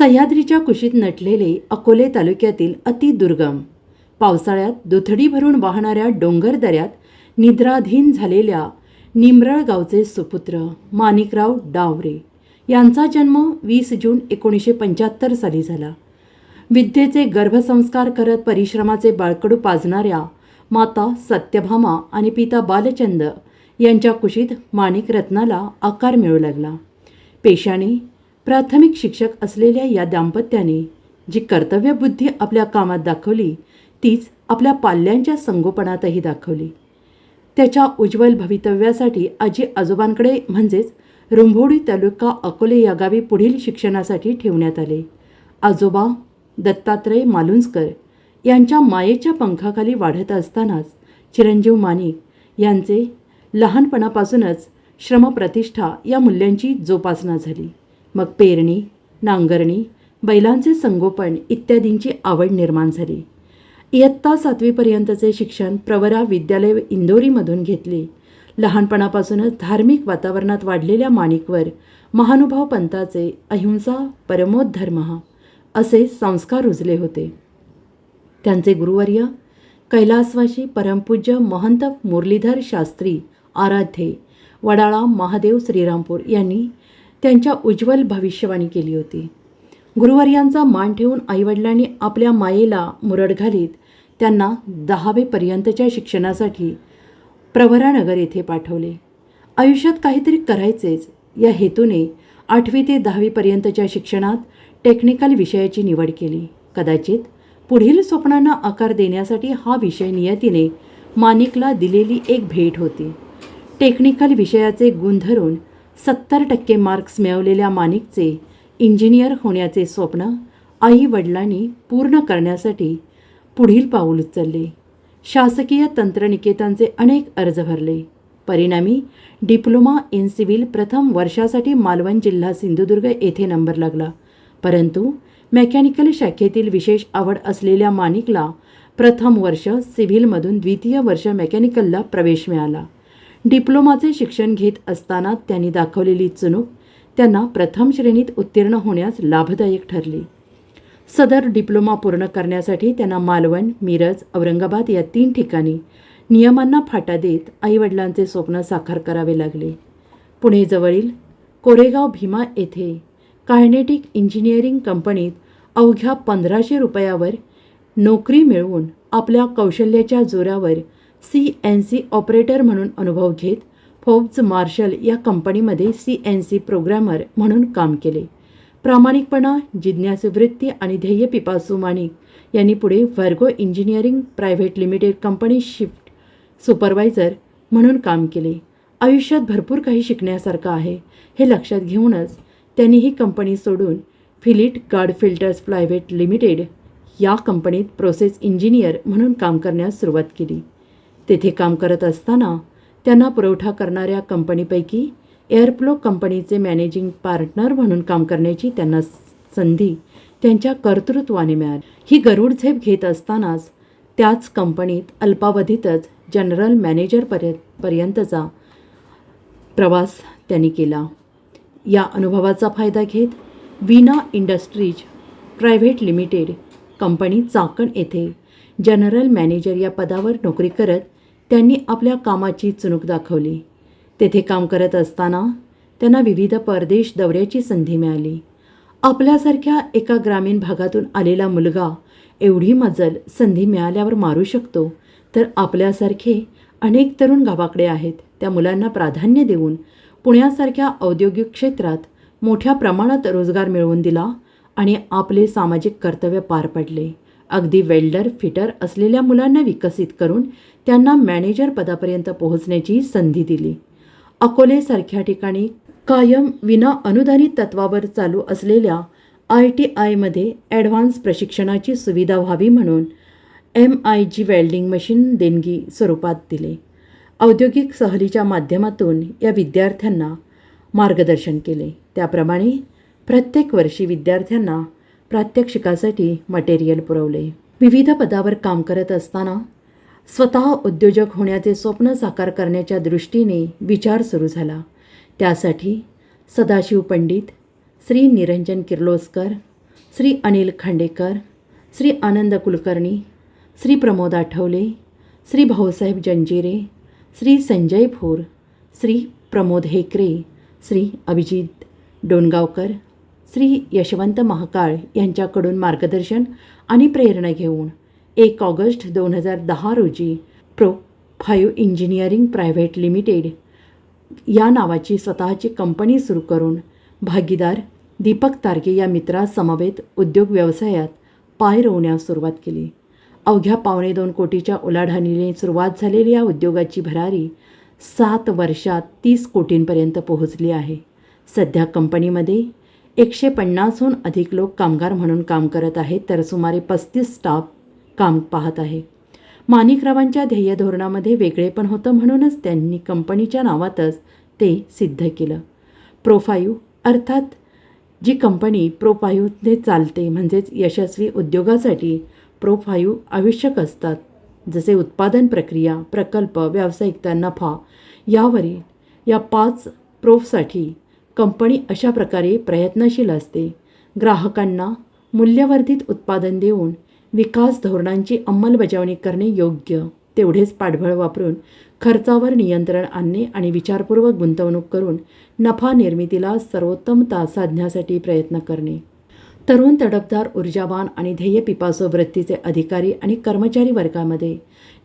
सह्याद्रीच्या कुशीत नटलेले अकोले तालुक्यातील अतिदुर्गम पावसाळ्यात दुथडी भरून वाहणाऱ्या डोंगर दऱ्यात निद्राधीन झालेल्या निमरळ गावचे सुपुत्र माणिकराव डावरे यांचा जन्म वीस जून एकोणीसशे पंच्याहत्तर साली झाला. विद्येचे गर्भसंस्कार करत परिश्रमाचे बाळकडू पाजणाऱ्या माता सत्यभामा आणि पिता बालचंद यांच्या कुशीत माणिक रत्नाला आकार मिळू लागला. पेशाने प्राथमिक शिक्षक असलेल्या या दाम्पत्याने जी कर्तव्यबुद्धी आपल्या कामात दाखवली तीच आपल्या पाल्यांच्या संगोपनातही दाखवली. त्याच्या उज्ज्वल भवितव्यासाठी आजी आजोबांकडे म्हणजेच रुंभोडी तालुका अकोले या गावी पुढील शिक्षणासाठी ठेवण्यात आले. आजोबा दत्तात्रय मालुंजकर यांच्या मायेच्या पंखाखाली वाढत असतानाच चिरंजीव मानिक यांचे लहानपणापासूनच श्रमप्रतिष्ठा या मूल्यांची जोपासना झाली. मग पेरणी नांगरणी बैलांचे संगोपन इत्यादींची आवड निर्माण झाली. इयत्ता सातवीपर्यंतचे शिक्षण प्रवरा विद्यालय इंदोरीमधून घेतले. लहानपणापासूनच धार्मिक वातावरणात वाढलेल्या माणिकवर महानुभाव पंथाचे अहिंसा परमोद्धर्म असे संस्कार रुजले होते. त्यांचे गुरुवर्य कैलासवासी परमपूज्य महंत मुरलीधर शास्त्री आराध्ये वडाळा महादेव श्रीरामपूर यांनी त्यांच्या उज्ज्वल भविष्यवाणी केली होती. गुरुवर्यांचा मान ठेवून आईवडिलांनी आपल्या मायेला मुरड घालीत त्यांना दहावीपर्यंतच्या शिक्षणासाठी प्रवरानगर येथे पाठवले. आयुष्यात काहीतरी करायचेच. या हेतूने आठवी ते दहावीपर्यंतच्या शिक्षणात टेक्निकल विषयाची निवड केली. कदाचित पुढील स्वप्नांना आकार देण्यासाठी हा विषय नियतीने मानिकला दिलेली एक भेट होती. टेक्निकल विषयाचे गुण धरून सत्तर टक्के मार्क्स मिळवलेल्या मानिकचे इंजिनियर होण्याचे स्वप्न आई वडिलांनी पूर्ण करण्यासाठी पुढील पाऊल उचलले. शासकीय तंत्रनिकेतनचे अनेक अर्ज भरले. परिणामी डिप्लोमा इन सिव्हिल प्रथम वर्षासाठी मालवण जिल्हा सिंधुदुर्ग येथे नंबर लागला. परंतु मेकॅनिकल शाखेतील विशेष आवड असलेल्या मानिकला प्रथम वर्ष सिव्हिलमधून द्वितीय वर्ष मेकॅनिकलला प्रवेश मिळाला. डिप्लोमाचे शिक्षण घेत असताना त्यांनी दाखवलेली चुनूक त्यांना प्रथम श्रेणीत उत्तीर्ण होण्यास लाभदायक ठरली. सदर डिप्लोमा पूर्ण करण्यासाठी त्यांना मालवण मिरज औरंगाबाद या तीन ठिकाणी नियमांना फाटा देत आईवडिलांचे स्वप्न साकार करावे लागले. पुणेजवळील कोरेगाव भीमा येथे कायनेटिक इंजिनिअरिंग कंपनीत अवघ्या पंधराशे रुपयावर नोकरी मिळवून आपल्या कौशल्याच्या जोरावर सी एन सी ऑपरेटर म्हणून अनुभव घेत फोर्ब्स मार्शल या कंपनीमध्ये सी एन सी प्रोग्रॅमर म्हणून काम केले. प्रामाणिकपणा जिज्ञास वृत्ती आणि ध्येय पिपासू माणिक यांनी पुढे Virgo engineering private limited company shift supervisor म्हणून काम केले. आयुष्यात भरपूर काही शिकण्यासारखं आहे हे लक्षात घेऊनच त्यांनी ही कंपनी सोडून Fleetguard filters private limited या कंपनीत प्रोसेस इंजिनियर म्हणून काम करण्यास सुरुवात केली. तेथे काम करत असताना त्यांना पुरवठा करणाऱ्या कंपनीपैकी एअरप्लो कंपनीचे मॅनेजिंग पार्टनर म्हणून काम करण्याची त्यांना संधी त्यांच्या कर्तृत्वाने मिळाली. ही गरुड झेप घेत असतानाच त्याच कंपनीत अल्पावधीतच जनरल मॅनेजरपर्यंत पर्यंतचा प्रवास त्यांनी केला. या अनुभवाचा फायदा घेत Vina industries private limited company Chakan येथे जनरल मॅनेजर या पदावर नोकरी करत त्यांनी आपल्या कामाची चुणूक दाखवली. तेथे काम करत असताना त्यांना विविध परदेश दौऱ्याची संधी मिळाली. आपल्यासारख्या एका ग्रामीण भागातून आलेला मुलगा एवढी मजल संधी मिळाल्यावर मारू शकतो तर आपल्यासारखे अनेक तरुण गावाकडे आहेत. त्या मुलांना प्राधान्य देऊन पुण्यासारख्या औद्योगिक क्षेत्रात मोठ्या प्रमाणात रोजगार मिळवून दिला आणि आपले सामाजिक कर्तव्य पार पडले. अगदी वेल्डर फिटर असलेल्या मुलांना विकसित करून त्यांना मॅनेजर पदापर्यंत पोहोचण्याची संधी दिली. अकोलेसारख्या ठिकाणी कायम विना अनुदानित तत्वावर चालू असलेल्या आय टी आयमध्ये ॲडव्हान्स प्रशिक्षणाची सुविधा व्हावी म्हणून M I G welding machine देणगी स्वरूपात दिले. औद्योगिक सहलीच्या माध्यमातून या विद्यार्थ्यांना मार्गदर्शन केले. त्याप्रमाणे प्रत्येक वर्षी विद्यार्थ्यांना प्रात्यक्षिकासाठी मटेरियल पुरवले. विविध पदावर काम करत असताना स्वतः उद्योजक होण्याचे स्वप्न साकार करण्याच्या दृष्टीने विचार सुरू झाला. त्यासाठी सदाशिव पंडित श्री निरंजन किर्लोस्कर श्री अनिल खांडेकर श्री आनंद कुलकर्णी श्री प्रमोद आठवले श्री भाऊसाहेब जंजिरे श्री संजय भोर श्री प्रमोद हेकरे श्री अभिजित डोणगावकर श्री यशवंत महाकाळ यांच्याकडून मार्गदर्शन आणि प्रेरणा घेऊन एक ऑगस्ट दोन हजार दहा रोजी pro. Five engineering private limited या नावाची स्वतःची कंपनी सुरू करून भागीदार दीपक तारगे या मित्रासमवेत उद्योग व्यवसायात पाय रोवण्यास सुरुवात केली. अवघ्या पावणे दोन कोटीच्या उलाढालीने सुरुवात झालेली या उद्योगाची भरारी सात वर्षात तीस कोटींपर्यंत पोहोचली आहे. सध्या कंपनीमध्ये एकशे पन्नासहून अधिक लोक कामगार म्हणून काम करत आहेत तर सुमारे पस्तीस स्टाफ काम पाहत आहे. माणिकरावांच्या ध्येय धोरणामध्ये वेगळेपण होतं म्हणूनच त्यांनी कंपनीच्या नावातच ते सिद्ध केलं. प्रोफायू अर्थात जी कंपनी प्रोफायूने चालते म्हणजेच यशस्वी उद्योगासाठी प्रोफायू आवश्यक असतात. जसे उत्पादन प्रक्रिया प्रकल्प व्यावसायिकता नफा यावरील या पाच प्रोफसाठी कंपनी अशा प्रकारे प्रयत्नशील असते. ग्राहकांना मूल्यवर्धित उत्पादन देऊन विकास धोरणांची अंमलबजावणी करणे योग्य तेवढेच पाठबळ वापरून खर्चावर नियंत्रण आणणे आणि विचारपूर्वक गुंतवणूक करून नफा निर्मितीला सर्वोत्तमता साधण्यासाठी प्रयत्न करणे. तरुण तडफदार ऊर्जावान आणि ध्येय पिपासो वृत्तीचे अधिकारी आणि कर्मचारी वर्गामध्ये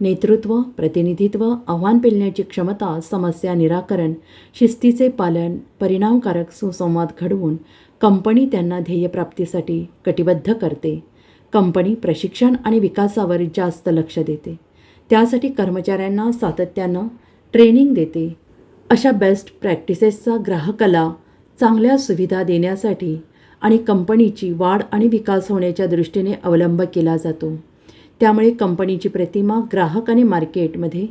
नेतृत्व प्रतिनिधित्व आव्हान पेलण्याची क्षमता समस्या निराकरण शिस्तीचे पालन परिणामकारक सुसंवाद घडवून कंपनी त्यांना ध्येयप्राप्तीसाठी कटिबद्ध करते. कंपनी प्रशिक्षण आणि विकासावर जास्त लक्ष देते. त्यासाठी कर्मचाऱ्यांना सातत्यानं ट्रेनिंग देते. अशा बेस्ट प्रॅक्टिसेसचा ग्राहकाला चांगल्या सुविधा देण्यासाठी आणि कंपनीची वाढ आणि विकास होण्याच्या दृष्टीने अवलंब केला जातो. त्यामुळे कंपनीची प्रतिमा ग्राहक आणि मार्केटमध्ये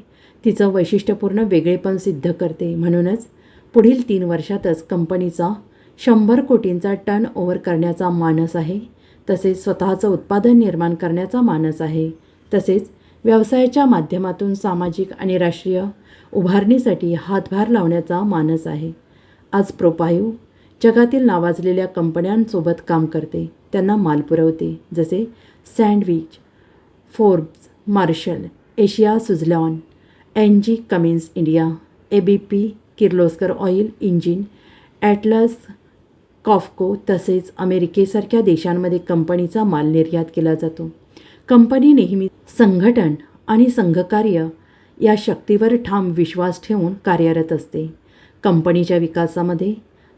तिचं वैशिष्ट्यपूर्ण वेगळेपण सिद्ध करते. म्हणूनच पुढील तीन वर्षातच कंपनीचा शंभर कोटींचा टर्न ओव्हर करण्याचा मानस आहे. तसेच स्वतःचं उत्पादन निर्माण करण्याचा मानस आहे. तसेच व्यवसायाच्या माध्यमातून सामाजिक आणि राष्ट्रीय उभारणीसाठी हातभार लावण्याचा मानस आहे. आज प्रोपायू जगातील नावाजलेल्या कंपन्यांसोबत काम करते. त्यांना माल पुरवते जसे Sandvik Forbes Marshall Asia Suzlon N G Cummins India A B P Kirloskar oil engine Atlas Copco तसेच अमेरिकेसारख्या देशांमध्ये कंपनीचा माल निर्यात केला जातो. कंपनी नेहमी संघटन आणि संघकार्य या शक्तीवर ठाम विश्वास ठेवून कार्यरत असते. कंपनीच्या विकासामध्ये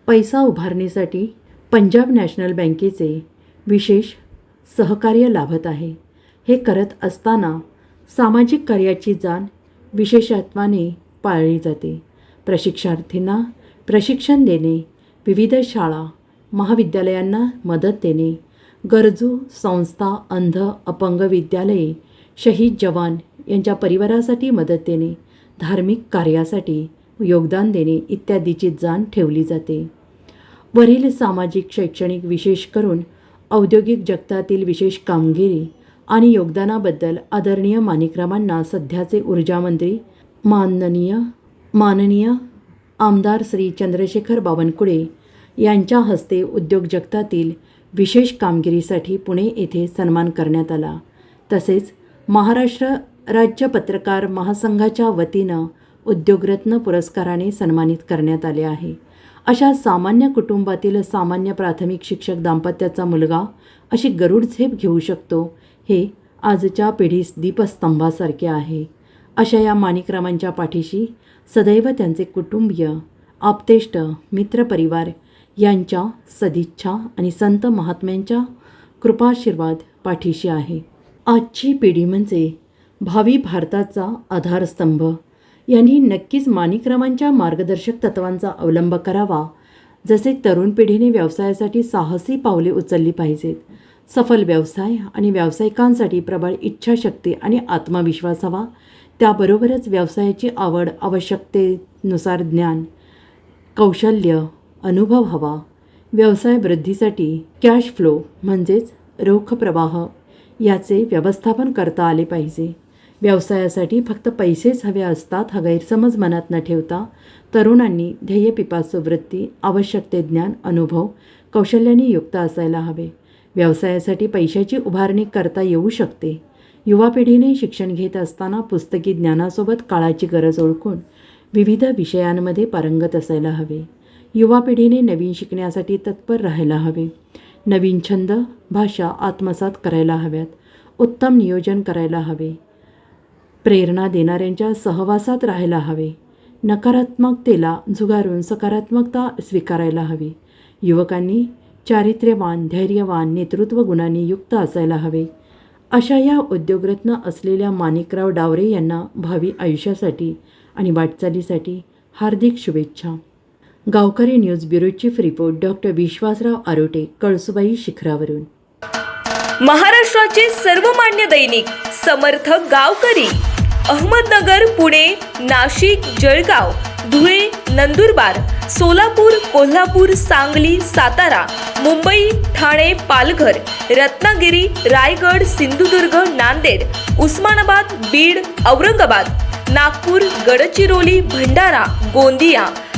पैसा उभारणीसाठी पंजाब नॅशनल बँकेचे विशेष सहकार्य लाभत आहे. हे करत असताना सामाजिक कार्याची जाण विशेषत्वाने पाळली जाते. प्रशिक्षार्थींना प्रशिक्षण देणे विविध शाळा महाविद्यालयांना मदत देणे. गरजू संस्था अंध अपंग विद्यालये शहीद जवान यांच्या परिवारासाठी मदत देणे. धार्मिक कार्यासाठी योगदान देणे इत्यादीची जाण ठेवली जाते. वरील सामाजिक शैक्षणिक विशेष करून औद्योगिक जगतातील विशेष कामगिरी आणि योगदानाबद्दल आदरणीय मानिक्रमांना सध्याचे ऊर्जामंत्री माननीय माननीय आमदार श्री चंद्रशेखर बावनकुळे यांच्या हस्ते उद्योग जगतातील विशेष कामगिरीसाठी पुणे येथे सन्मान करण्यात आला. तसेच महाराष्ट्र राज्य पत्रकार महासंघाच्या वतीनं उद्योगरत्न पुरस्काराने सन्मानित करण्यात आले आहे. अशा सामान्य कुटुंबातील सामान्य प्राथमिक शिक्षक दाम्पत्याचा मुलगा अशी गरुड झेप घेऊ शकतो हे आजच्या पिढीस दीपस्तंभासारखे आहे. अशा या माणिकरामांच्या पाठीशी सदैव त्यांचे कुटुंबीय आप्तेष्ट मित्रपरिवार यांच्या सदिच्छा आणि संत महात्म्यांच्या कृपाशीर्वाद पाठीशी आहे. आजची पिढी म्हणजे भावी भारताचा आधारस्तंभ. यांनी नक्कीच माणिकरामांच्या मार्गदर्शक तत्वांचा अवलंब करावा. जसे तरुण पिढीने व्यवसायासाठी साहसी पावले उचलली पाहिजेत. सफल व्यवसाय आणि व्यावसायिकांसाठी प्रबळ इच्छाशक्ती आणि आत्मविश्वास हवा. त्याबरोबरच व्यवसायाची आवड आवश्यकतेनुसार ज्ञान कौशल्य अनुभव हवा. व्यवसाय वृद्धीसाठी कॅश फ्लो म्हणजेच रोख प्रवाह याचे व्यवस्थापन करता आले पाहिजे. व्यवसायासाठी फक्त पैसेच हवे असतात हा गैरसमज मनात न ठेवता तरुणांनी ध्येय पिपासू वृत्ती आवश्यक ते ज्ञान अनुभव कौशल्याने युक्त असायला हवे. व्यवसायासाठी पैशाची उभारणी करता येऊ शकते. युवा पिढीने शिक्षण घेत असताना पुस्तकी ज्ञानासोबत काळाची गरज ओळखून विविध विषयांमध्ये पारंगत असायला हवे. युवा पिढीने नवीन शिकण्यासाठी तत्पर राहायला हवे. नवीन छंद भाषा आत्मसात करायला हव्यात. उत्तम नियोजन करायला हवे. प्रेरणा देणाऱ्यांच्या सहवासात राहायला हवे. नकारात्मकतेला झुगारून सकारात्मकता स्वीकारायला हवी. युवकांनी चारित्र्यवान धैर्यवान नेतृत्व गुणांनी युक्त असायला हवे. अशा या उद्योगरत्न असलेल्या माणिकराव डावरे यांना भावी आयुष्यासाठी आणि वाटचालीसाठी हार्दिक शुभेच्छा. Gavkari news bureau chief report doctor Vishwasrao Arote Kalsubai शिखरावरून. महाराष्ट्राचे सर्वमान्य दैनिक समर्थ गावकरी अहमदनगर पुणे नाशिक जळगाव धुळे नंदुरबार सोलापूर कोल्हापूर सांगली सातारा मुंबई ठाणे पालघर रत्नागिरी रायगड सिंधुदुर्ग नांदेड उस्मानाबाद बीड औरंगाबाद नागपूर गडचिरोली भंडारा गोंदिया